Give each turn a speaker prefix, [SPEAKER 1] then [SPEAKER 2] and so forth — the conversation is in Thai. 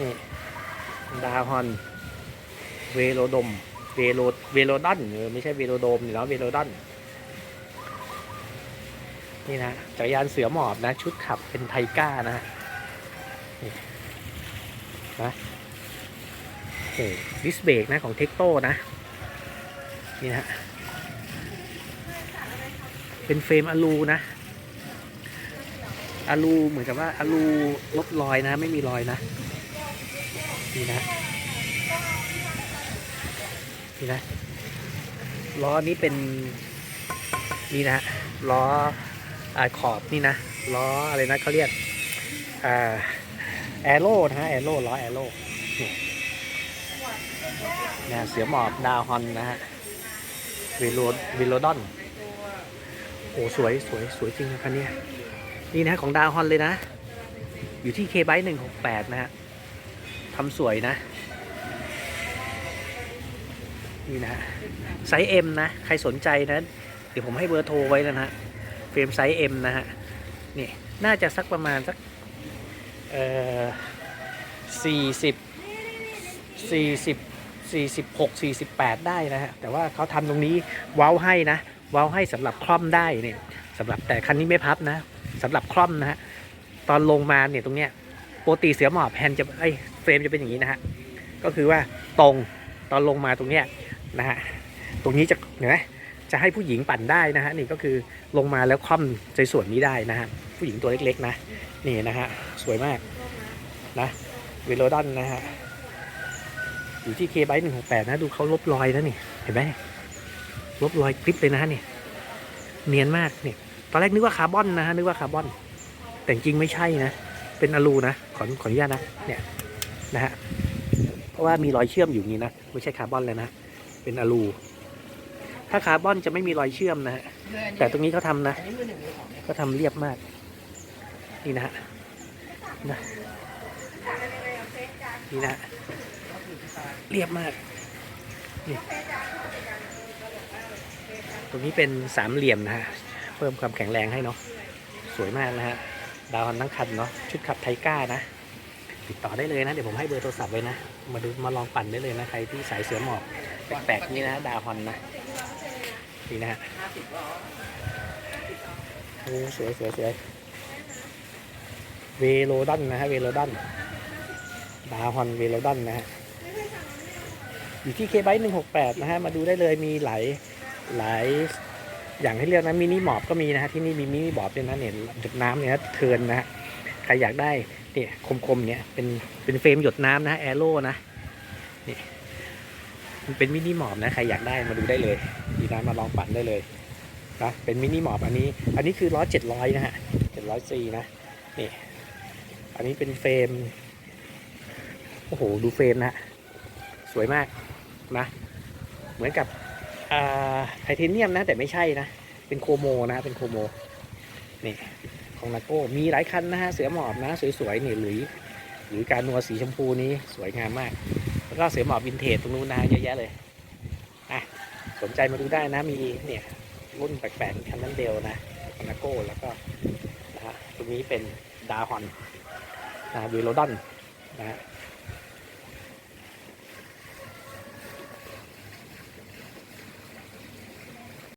[SPEAKER 1] นี่ดาฮอน เวโรดม เวโรเวโรดอนเออไม่ใช่เวโรโดมนี่แล้วเวโรดอนนี่นะจักรยานเสือหมอบนะ ชุดขับเป็นไทก้านะน่ะโอ้ดิสเบรกนะของเทคโตนะ นี่นะ เป็นเฟรมอลูนะอลูเหมือนกับว่าอลูลบรอยนะ ไม่มีรอยนะ นี่นะนี่นะล้อนี้เป็นนี่นะล้ออขอบนี่นะล้ออะไรนะเขาเรียกอ่าแอโร่นะฮะแอโร่ล้อแอโร่นี่นะเสือหมอบดาวฮอนนะฮะเวโรเวโรดอนโอ้สวยสวยสวยจริงนะคันนี้นี่นะของดาวฮอนเลยนะ อยู่ที่เคไบหนึ่งหกแปดนะฮะ ทำสวยนะ นี่นะไซส์ M นะ ใครสนใจนะ เดี๋ยวผมให้เบอร์โทรไว้นะฮะเฟรมไซส์ M นะฮะ นี่ น่าจะสักประมาณสัก เอ่อสี่สิบสี่สิบสี่สิบหกสี่สิบแปดได้นะฮะ แต่ว่าเขาทำตรงนี้เว้าให้นะ เว้าให้สำหรับคล่อมได้เนี่ยสำหรับแต่คันนี้ไม่พับนะสำหรับคล่อมนะฮะ ตอนลงมาเนี่ยตรงเนี้ยปกติเสือหมอบแฮนจะไอ เฟรมจะเป็นอย่างนี้นะฮะก็คือว่าตรงตอนลงมาตรงเนี้ยนะฮะตรงนี้จะเห็นไหมจะให้ผู้หญิงปั่นได้นะฮะนี่ก็คือลงมาแล้วคล่อมในส่วนนี้ได้นะฮะผู้หญิงตัวเล็กๆนะนี่นะฮะสวยมากนะเวโรดอนนะฮะอยู่ที่เคไบหนึ่งหกแปดนะดูเขาลบรอยนะนี่เห็นไหมลบรอยคลิปเลยนะฮะนี่เนียนมากนี่ตอนแรกนึกว่าคาร์บอนนะฮะนึกว่าคาร์บอน แต่จริงไม่ใช่นะ เป็นอะลูนะขอขออนุญาตนะเนี่ย นะฮะเพราะว่ามีรอยเชื่อมอยู่นี้นะไม่ใช่คาร์บอนเลยนะเป็นอลูถ้าคาร์บอนจะไม่มีรอยเชื่อมนะฮะแต่ตรงนี้เขาทำนะ
[SPEAKER 2] เนี่ย
[SPEAKER 1] ก็ทำเรียบมากนี่นะฮะนะนี่นะเรียบมากนี่ตรงนี้เป็นสามเหลี่ยมนะฮะเพิ่มความแข็งแรงให้เนาะสวยมากนะฮะดาวฮอนทั้งคันเนาะชุดขับไทก้านะ ติดต่อได้เลยนะ เดี๋ยวผมให้เบอร์โทรศัพท์ไว้นะ มาดูมาลองปั่นได้เลยนะ ใครที่สายเสือหมอบแปลกๆนี่นะดาฮอนนะนี่นะฮะ
[SPEAKER 2] ห้าสิบก็
[SPEAKER 1] โอ้สวยสวยสวยเวโรดอนนะฮะเวโรดอนดาฮอนเวโรดอนนะฮะอยู่ที่เคไบหนึ่งหกแปดนะฮะมาดูได้เลยมีหลายหลายอย่างให้เลือกนะมินิหมอบก็มีนะฮะที่นี่มีมินิบอบด้วยนะเนี่ยหยดน้ำเนี่ยนะเทินนะฮะ ใครอยากได้เนี่ยคมๆเนี่ยเป็นเป็นเฟรมหยดน้ำนะแอโร่นะนี่มันเป็นมินิหมอบนะใครอยากได้มาดูได้เลยดีนะมาลองปั่นได้เลยนะเป็นมินิหมอบอันนี้ อันนี้คือล้อเจ็ดร้อยนะฮะเจ็ดร้อยซีนะนี่อันนี้เป็นเฟรมโอ้โหดูเฟรมนะฮะสวยมากนะเหมือนกับไทเทเนียมนะแต่ไม่ใช่นะ เป็นโคโมนะเป็นโคโมนี่ ของนาโก้มีหลายคันนะฮะเสือหมอบนะสวยๆนี่หรือหรือการนัวสีชมพูนี้สวยงามมาก แล้วก็เสือหมอบวินเทจตรงนู้นนะเยอะแยะเลยอะสนใจมาดูได้นะมีเนี่ยรุ่นแปลกๆคันนั้นเดียวนะคานาโก้แล้วก็นะฮะตรงนี้เป็นดาฮอนนะวิโรดอนนะฮะ